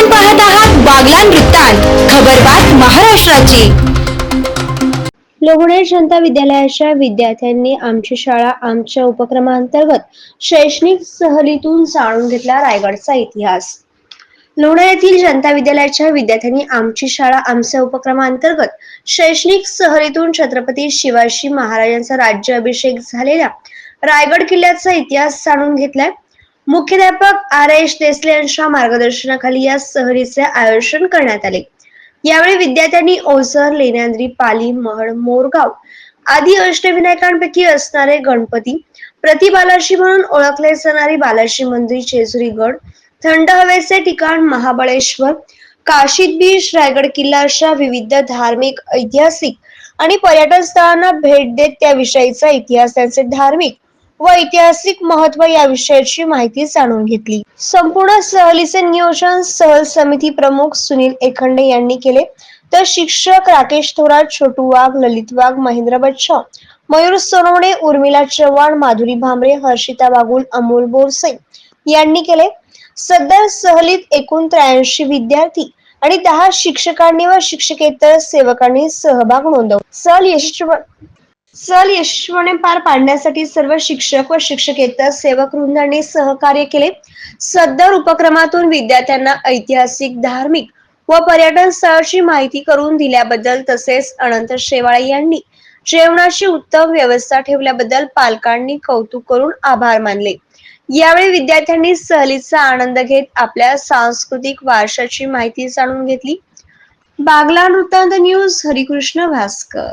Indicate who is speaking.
Speaker 1: आपण पाहत आहात बागलान वृत्तांत. खबरबात महाराष्ट्राची.
Speaker 2: लोहणे जनता विद्यालयाच्या विद्यार्थ्यांनी आमची शाळा आमच्या उपक्रमांतर्गत शैक्षणिक सहलीतून जाणून घेतला रायगडचा इतिहास. लोणार येथील जनता विद्यालयाच्या विद्यार्थ्यांनी आमची शाळा आमच्या उपक्रमांतर्गत शैक्षणिक सहलीतून छत्रपती शिवाजी महाराजांचा राज्याभिषेक झालेल्या रायगड किल्ल्याचा इतिहास जाणून घेतलाय. मुख्याध्यापक आर एस देसले यांच्या मार्गदर्शनाखाली या सहलीचे आयोजन करण्यात आले. यावेळी विद्यार्थ्यांनी ओझर लेण्यांद्री पाली महड मोरगाव आदी अष्टविनायकांपैकी असणारे गणपती प्रति बालाजी म्हणून ओळखले जाणारी बालाजी मंदिर जेजुरी गड थंड हवेचे ठिकाण महाबळेश्वर काशीद बीच रायगड किल्ला अशा विविध धार्मिक ऐतिहासिक आणि पर्यटन स्थळांना भेट देत त्याविषयीचा इतिहास त्यांचे धार्मिक व ऐतिहासिक महत्त्व या विषयाची माहिती जाणून घेतली. संपूर्ण सहलीचे नियोजन सहल समिती प्रमुख सुनील एखंडे यांनी केले. तर शिक्षक राकेश थोरात छोटू वाघ ललित वाघ महेंद्र बच्चा मयूर सोनवणे उर्मिला चव्हाण माधुरी भांबरे हर्षिता बागुल अमोल बोरसे यांनी केले. सदर सहलीत एकूण त्र्याऐंशी विद्यार्थी आणि दहा शिक्षकांनी व शिक्षकेतर सेवकांनी सहभाग नोंदवला. सहल यशस्वी सल यशस्वीपणे पार पाडण्यासाठी सर्व शिक्षक व शिक्षकेतर सेवक वृंदांनी सहकार्य केले. सदर उपक्रमातून विद्यार्थ्यांना ऐतिहासिक धार्मिक व पर्यटन स्थळाची माहिती करून दिल्याबद्दल तसेच अनंत शेवाळे यांनी जेवणाची उत्तम व्यवस्था ठेवल्याबद्दल पालकांनी कौतुक करून आभार मानले. यावेळी विद्यार्थ्यांनी सहलीचा आनंद घेत आपल्या सांस्कृतिक वारशाची माहिती जाणून घेतली. बागला वृत्तांत न्यूज हरिकृष्ण भास्कर.